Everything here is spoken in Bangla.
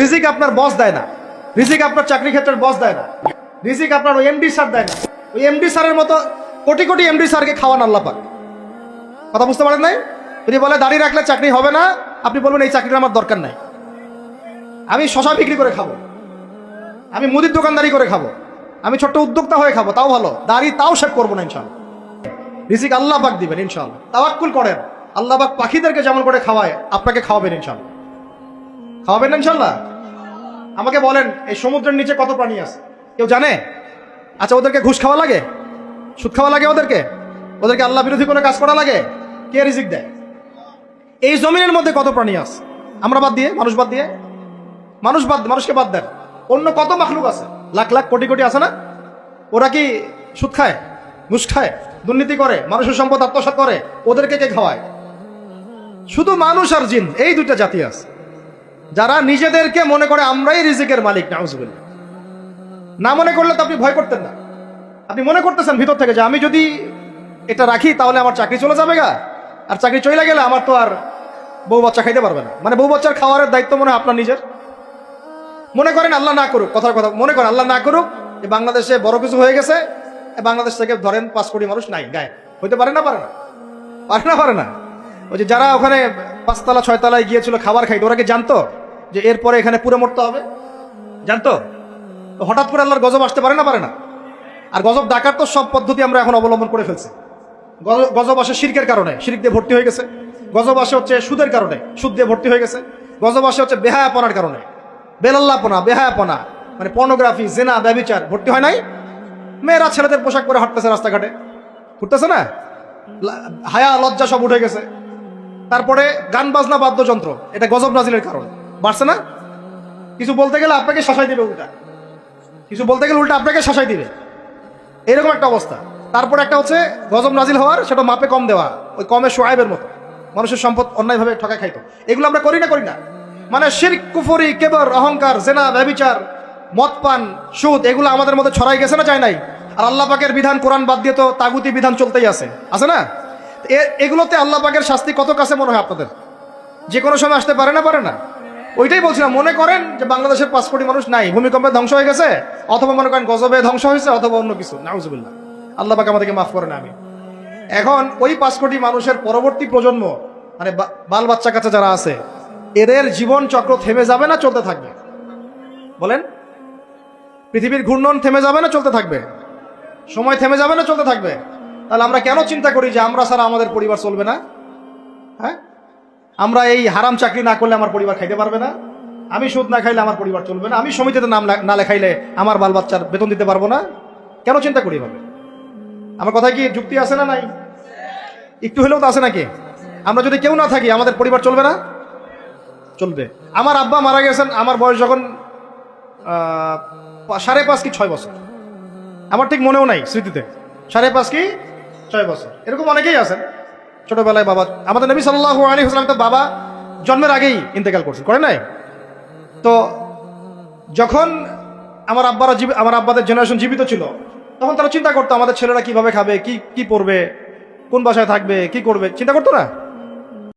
রিজিক আপনার বস দেয় না। রিজিক আপনার চাকরি ক্ষেত্রের বস দেয় না। রিজিক আপনার ওই এমডি স্যার দেয় না। ওই এমডি স্যারের মতো কোটি কোটি এমডি স্যারকে খাওয়ান আল্লাহ পাক। কথা বুঝতে পারেন নাই? যদি বলে দাঁড়িয়ে রাখলে চাকরি হবে না, আপনি বলবেন, এই চাকরিটা আমার দরকার নাই। আমি শশা বিক্রি করে খাব। আমি মুদির দোকানদারি করে খাব। আমি ছোট্ট উদ্যোক্তা হয়ে খাব, তাও ভালো। দাড়ি তাও শেভ করব না ইনশাল্লাহ। রিজিক আল্লাহ পাক দিবেন ইনশাল্লাহ। তাওয়াক্কুল করেন। আল্লাহ পাক পাখিদেরকে যেমন করে খাওয়ায়, আপনাকে খাওয়াবেন ইনশাল্লাহ। খাওয়াবেন না ইনশাল্লাহ আমাকে বলেন, এই সমুদ্রের নিচে কত প্রাণী আছে? কেউ জানে? আচ্ছা ওদেরকে ঘুষ খাওয়া লাগে? সুদ খাওয়া লাগে ওদেরকে? ওদেরকে আল্লাহ বিরোধী কোনো কাজ করা লাগে? কে রিজিক দেয়? এই জমিনের মধ্যে কত প্রাণী আছে? আমরা বাদ দিয়ে, মানুষ বাদ দিয়ে? মানুষ বাদ, মানুষকে বাদ দেন। অন্য কত মাখলুক আছে? লাখ লাখ, কোটি কোটি আছে না? ওরা কি সুদ খায়? ঘুষ খায়? দুর্নীতি করে? মানুষের সম্পদ আত্মসাৎ করে? ওদেরকে কে খাওয়ায়? শুধু মানুষ আর জিন, এই দুইটা জাতি আছে। যারা নিজেদেরকে মনে করে আমরাই রিজিকের মালিক, নাউজুবিল্লাহ। না মনে করলে তো আপনি ভয় করতেন না। আপনি মনে করতেছেন ভিতর থেকে যে আমি যদি এটা রাখি, তাহলে আমার চাকরি চলে যাবে গা। আর চাকরি চলে গেলে আমার তো আর বউ বাচ্চা খাইতে পারবে না। মানে বউ বাচ্চার খাওয়ারের দায়িত্ব মনে আপনার নিজের। মনে করেন আল্লাহ না করুক, কথার কথা, মনে করেন আল্লাহ না করুক যে বাংলাদেশে বড় কিছু হয়ে গেছে বাংলাদেশ থেকে ধরেন পাঁচ কোটি মানুষ নাই গায়ে হইতে পারে না পারে না। পারে না পারে না। ওই যে যারা ওখানে পাঁচতলা, ছয়তলায় গিয়েছিল খাবার খাইতো, ওরা কি জানতো? যে এরপরে এখানে পুরো মরতে হবে। জানতো? হঠাৎ করে আল্লাহর গজব আসতে পারে না? পারে না। আর গজব ডাকার তো সব পদ্ধতি আমরা এখন অবলম্বন করে ফেলছি। গজ- গজব আসে শিরকের কারণে, শিরিক দিয়ে ভর্তি হয়ে গেছে। গজব আসে হচ্ছে সুদের কারণে, সুদ দিয়ে ভর্তি হয়ে গেছে। গজব আসে হচ্ছে বেহায়াপনার কারণে। বেলাল্লাপনা, বেহায়াপনা মানে পর্নোগ্রাফি জেনা ব্যবিচার ভর্তি হয় নাই। মেয়েরা ছেলেদের পোশাক পরে হাঁটতেছে রাস্তাঘাটে। ঘুরতেছে না? হায়া, লজ্জা সব উঠে গেছে। তারপরে গান বাজনা বাদ্যযন্ত্র, এটা গজব নাজিলের কারণ। বাড়ছে না? কিছু বলতে গেলে আপনাকে শাসাই দিবে উল্টা। কিছু বলতে গেলে উল্টা আপনাকে শাসাই দিবে। এরকম একটা অবস্থা। তারপর একটা হচ্ছে গজব নাজিল হওয়ার, সেটা মাপে কম দেওয়া। ওই কমে সোয়াইবের মতো। মানুষের সম্পদ অন্যায়ভাবে ঠকা খাইতো। এগুলো আমরা করি না করি না। মানে শির কুফরি, কেবর, অহংকার, জেনা ব্যবিচার মদ পান সুদ, এগুলো আমাদের মধ্যে ছড়াই গেছে না, যায় নাই? আর আল্লাহ পাকের বিধান কোরআন বাদ দিয়ে তো তাগুতি বিধান চলতেই আছে। আছে না? এগুলোতে আল্লাহ পাকের শাস্তি কত কাছে মনে হয় আপনাদের? যে কোনো সময় আসতে পারে না পারে না? ওইটাই বলছিলাম, মনে করেন যে বাংলাদেশের পাঁচ কোটি মানুষ নাই, ভূমিকম্পে ধ্বংস হয়ে গেছে, অথবা মনে করেন গজবে ধ্বংস হয়েছে, অথবা অন্য কিছু। নাউজুবিল্লাহ। আল্লাহ পাকে আমাদেরকে মাফ করেন আমি এখন ওই পাঁচ কোটি মানুষের পরবর্তী প্রজন্ম মানে বাল বাচ্চা কাছে যারা আছে, এদের জীবন চক্র থেমে যাবে না, চলতে থাকবে? বলেন? পৃথিবীর ঘূর্ণন থেমে যাবে না, চলতে থাকবে? সময় থেমে যাবে না, চলতে থাকবে? তাহলে আমরা কেন চিন্তা করি যে আমরা ছাড়া আমাদের পরিবার চলবে না? হ্যাঁ? আমরা এই হারাম চাকরি না করলে আমার পরিবার খাইতে পারবে না। আমি সুদ না খাইলে আমার পরিবার চলবে না। আমি সমিতিতে নাম না লেখাইলে আমার বাল বাচ্চার বেতন দিতে পারব না। কেন চিন্তা করি এভাবে? আমার কথায় কি যুক্তি আছে না নাই? একটু হলেও তো আছে নাকি? আমরা যদি কেউ না থাকি, আমাদের পরিবার চলবে না? চলবে। আমার আব্বা মারা গেছেন, আমার বয়স যখন সাড়ে পাঁচ কি ছয় বছর। আমার ঠিক মনেও নাই স্মৃতিতে। সাড়ে পাঁচ কি ছয় বছর। এরকম অনেকেই আছেন। ছোটবেলায় বাবা, আমাদের নবী সাল্লাহ আলী হাসলাম তো বাবা জন্মের আগেই ইন্তেকাল করছেন করে নাই? তো যখন আমার আব্বারা জীব- আমার আব্বাদের জেনারেশন জীবিত ছিল, তখন তারা চিন্তা করতো আমাদের ছেলেরা কীভাবে খাবে, কি কি পড়বে কোন বাসায় থাকবে, কি করবে, চিন্তা করতো না?